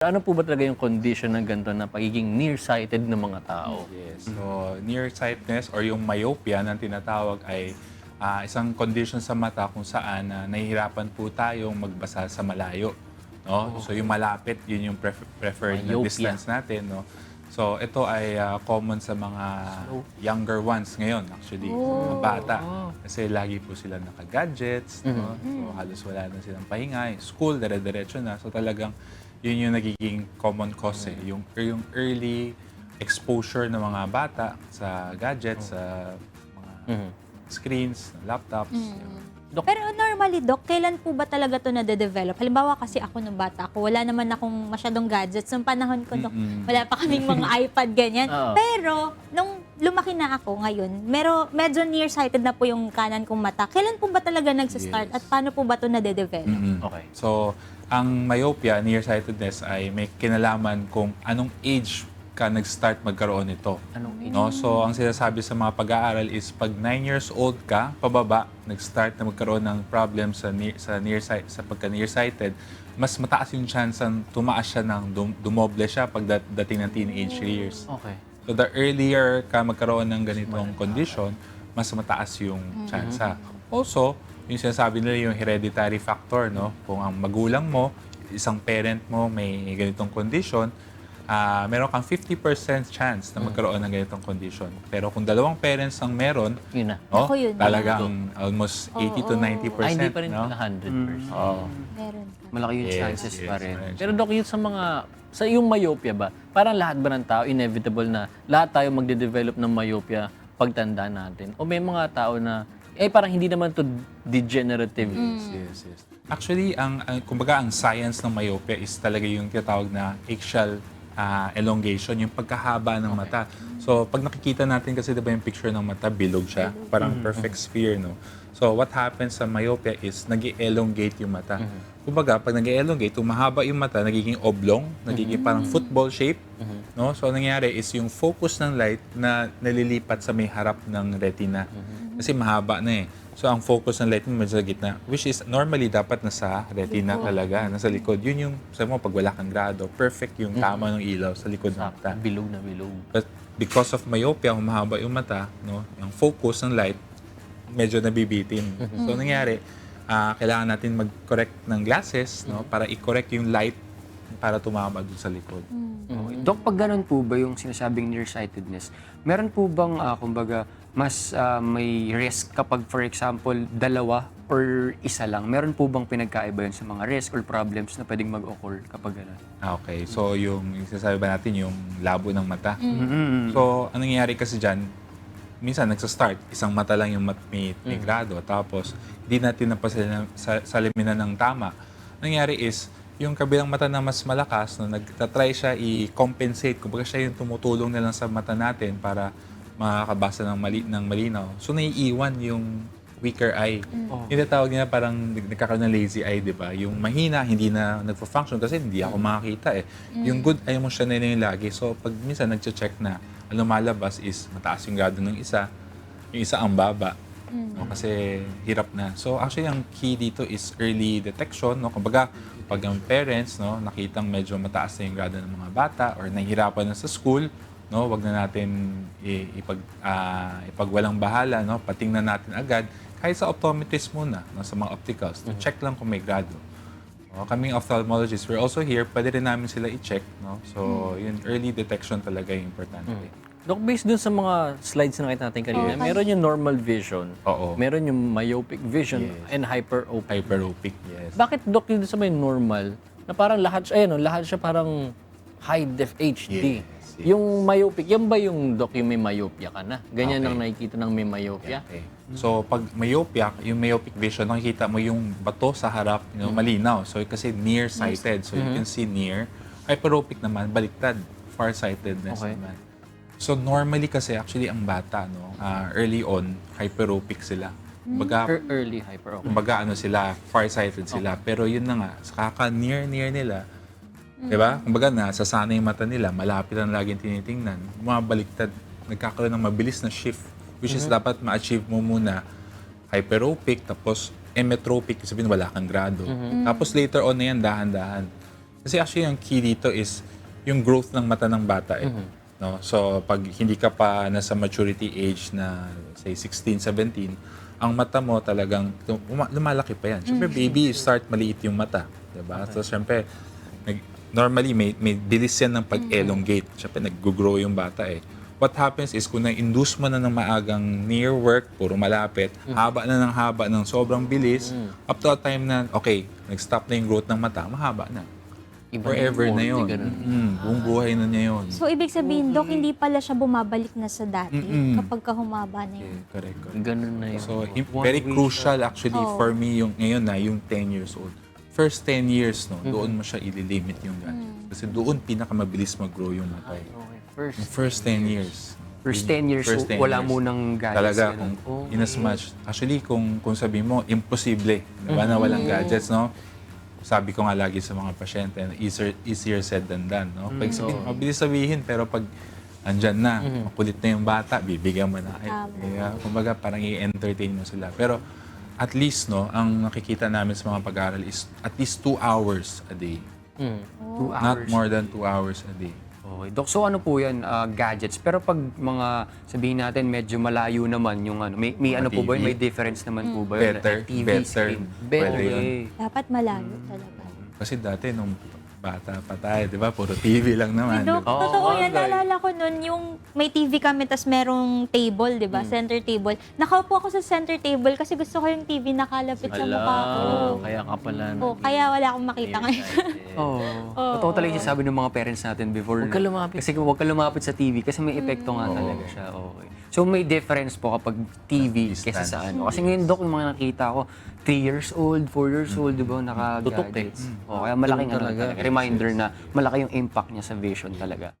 Ano po ba talaga yung condition ng ganito na pagiging nearsighted ng mga tao? Yes. So, nearsightedness or yung myopia na tinatawag ay ah, isang condition sa mata kung saan na nahihirapan po tayong magbasa sa malayo. No? So, yung malapit, yun yung pref- preferred na Myopia. distance natin. No? So, ito ay ah, common sa mga younger ones ngayon, actually. Mga bata. Kasi lagi po sila naka-gadgets. No? So, halos wala na silang pahinga. Yung School, dire-diretso na. So, talagang yun yung nagiging common cause eh. Yung, yung early exposure ng mga bata sa gadgets, sa mga screens, laptops. yun. Dok- Pero normally, Doc, kailan po ba talaga to nade-develop? Halimbawa kasi ako nung bata ako, wala naman akong masyadong gadgets. Nung panahon ko, Doc, Mm-mm. wala pa kaming mga iPad, ganyan. Oo. Pero, nung lumaki na ako ngayon, mero, medyo nearsighted na po yung kanan kong mata. Kailan po ba talaga nagsistart Yes. at paano po ba to nade-develop? Mm-mm. Okay. So, ang myopia, nearsightedness, ay may kinalaman kung anong age ka nag-start magkaroon nito. Anong age? No? So, ang sinasabi sa mga pag-aaral is pag 9 years old ka, pababa, nag-start na magkaroon ng problem sa near, sa nearsight sa pagka nearsighted, mas mataas yung chance tumaas siya ng dum, dumoble siya pagdating dating ng teenage years. Okay. So the earlier ka magkaroon ng ganitong condition, mas mataas yung tsansa. Also, yung sinasabi nila yung hereditary factor, no? Kung ang magulang mo, isang parent mo may ganitong condition, ah meron kang 50% chance na magkaroon ng ganitong condition. Pero kung dalawang parents ang meron, Yun na. no? Ako yun. Talagang almost 80 to 90%, Ay, hindi pa rin no? pala 100%. Oo. Meron ka. Malaki yung Yes, chances yes, pa rin. meron Pero Dok, yun sa mga, sa yung myopia ba, parang lahat ba ng tao, inevitable na lahat tayo magde-develop ng myopia pagtanda natin? O may mga tao na, eh parang hindi naman to degenerative. Yes, yes, yes. Actually, ang, ang kumbaga ang science ng myopia is talaga yung tinatawag na axial ah, elongation, yung pagkahaba ng mata. So, pag nakikita natin kasi 'di ba yung picture ng mata, bilog siya, parang perfect sphere, no? So, what happens sa myopia is nag elongate yung mata. Kumbaga, pag nag elongate tumahaba yung mata, nagiging oblong, nagiging parang football shape, no? So, ang nangyayari is yung focus ng light na nalilipat sa may harap ng retina. Kasi mahaba na eh. So, ang focus ng light mo medyo sa gitna, which is normally dapat nasa retina talaga, nasa likod. Yun yung, sabi mo, pag wala kang grado, perfect yung tama ng ilaw sa likod ng mata. Bilog na bilog. But because of myopia, kung mahaba yung mata, no, yung focus ng light, medyo nabibitin. So, nangyari, ah, kailangan natin mag-correct ng glasses no, para i-correct yung light para tumama dun sa likod. Okay. Dok, pag ganun po ba yung sinasabing nearsightedness, meron po bang, ah, kumbaga, mas ah, may risk kapag, for example, dalawa or isa lang? Meron po bang pinagkaiba yun sa mga risk or problems na pwedeng mag-occur kapag ganun? Ah, Okay, so yung, yung sinasabi ba natin, yung labo ng mata. Mm-hmm. So, anong nangyayari kasi dyan, minsan nagsa-start, isang mata lang yung mat may, may grado, tapos hindi natin napasalinan sa, saliminan ng tama. Ang nangyayari is, yung kabilang mata na mas malakas, no, nagtatry siya i-compensate, kumbaga siya yung tumutulong na lang sa mata natin para makakabasa ng, mali, ng malinaw. So, naiiwan yung weaker eye. Yung tinatawag nila parang nag- nagkakaroon ng lazy eye, di ba? Yung mahina, hindi na nagpo-function kasi hindi ako makakita eh. Yung good eye mo siya na yun yung lagi. So, pag minsan nagche-check na, ang lumalabas is mataas yung grado ng isa, yung isa ang baba. No, kasi hirap na. So, actually, ang key dito is early detection. No? Kumbaga, pag ang parents no, nakitang medyo mataas na yung grado ng mga bata or nahihirapan na sa school, no, wag na natin ipag, ah, ipagwalang bahala, no, patingnan natin agad kahit sa optometrist muna, no, sa mga opticals, to check lang kung may grado. O, kaming ophthalmologists, we're also here, pwede rin namin sila i-check. No? So, yun, early detection talaga yung importante. Dok, based dun sa mga slides na nakita natin kanina, Okay. meron yung normal vision, Oo. meron yung myopic vision, Yes. and hyperopic. Hyperopic, yes. Bakit, Dok, yung sa may normal, na parang lahat, siya- ayun, lahat siya parang high def HD. Yes, yes. Yung myopic, yan ba yung, Dok, yung may myopia ka na? Ganyan Okay. ang nakikita ng may myopia? Okay. So, pag myopia, yung myopic vision, nakikita mo yung bato sa harap, you know, malinaw. So, kasi nearsighted. So, you can see near. Hyperopic naman, baliktad. Farsightedness Okay. naman. So, normally kasi, actually, ang bata, no, ah, early on, hyperopic sila. Kumbaga, Ear- Early hyperopic. kumbaga ano sila, farsighted sila. Pero yun na nga, sa kaka-near-near nila, di ba? Kumbaga, nasasanay yung mata nila, malapit ang laging tinitingnan. Bumabaliktad, nagkakaroon ng mabilis na shift, which is dapat ma-achieve mo muna hyperopic, tapos emmetropic, sabihin wala kang grado. Tapos later on na yan, dahan-dahan. Kasi actually yung key dito is yung growth ng mata ng bata eh. No? So pag hindi ka pa nasa maturity age na say 16, 17, ang mata mo talagang lum- lumalaki pa yan. Siyempre baby, start maliit yung mata. Diba? So siyempre, nag- normally may, may bilis yan ng pag-elongate. Siyempre nag-grow yung bata eh. What happens is kung na-induce mo na ng maagang near work, puro malapit, haba na ng haba ng sobrang bilis, up to a time na, okay, nag-stop na yung growth ng mata, mahaba na. Iba Forever yung na yun. ganun. Mm, buong buhay na niya yun. So, ibig sabihin, Dok, hindi pala siya bumabalik na sa dati Mm-mm. kapag ka humaba na yun. Yeah, correct, correct. Ganun na yun. So, im- One very crucial actually Oo. for me yung ngayon na yung 10 years old. First 10 years, no, doon mo siya ililimit yung gadget. Kasi doon pinakamabilis mag-grow yung mata. eh. Okay. First, Yung first 10 years. first 10 years, First 10 wala years. munang gadgets. Talaga, ganun. kung in as much, actually, kung, kung sabi mo, imposible, di ba, na walang gadgets, no? Sabi ko nga lagi sa mga pasyente, easier, easier said than done, no? Pag sabihin, mabilis sabihin, pero pag andyan na, makulit na yung bata, bibigyan mo na. Ay, Tama. kaya, kumbaga, parang i-entertain mo sila. Pero, at least, no, ang nakikita namin sa mga pag-aaral is at least two hours a day. Mm. Two Not hours. more than two hours a day. Okay. Dok, so ano po yan, ah, gadgets? Pero pag mga, sabihin natin, medyo malayo naman yung ano, may, may Mga ano po ba yun? TV. May difference naman po ba yun? Better, TV better. screen. Pwede Okay. Dapat malayo talaga. Kasi dati, nung bata pa tayo, di ba, puro TV lang naman. Dok, di ba? Oo, totoo yan. Naalala ko nun, yung may TV kami, tas merong table, di Hmm. ba? Center table. Nakaupo ako sa center table kasi gusto ko yung TV nakalapit sa Ala, mukha ko. kaya ka pala. Oh, kaya wala akong makita ngayon. Oo. Totoo talaga yung sabi ng mga parents natin before. Huwag ka lumapit. Kasi huwag ka lumapit sa TV kasi may epekto nga talaga siya. Okay. So may difference po kapag TV kesa sa ano. Kasi ngayon, Dok, yung mga nakita ko, 3 years old, 4 years old, di ba, naka-gadgets. Oh, kaya malaking ano, talaga. talaga. Reminder na malaki yung impact niya sa vision talaga.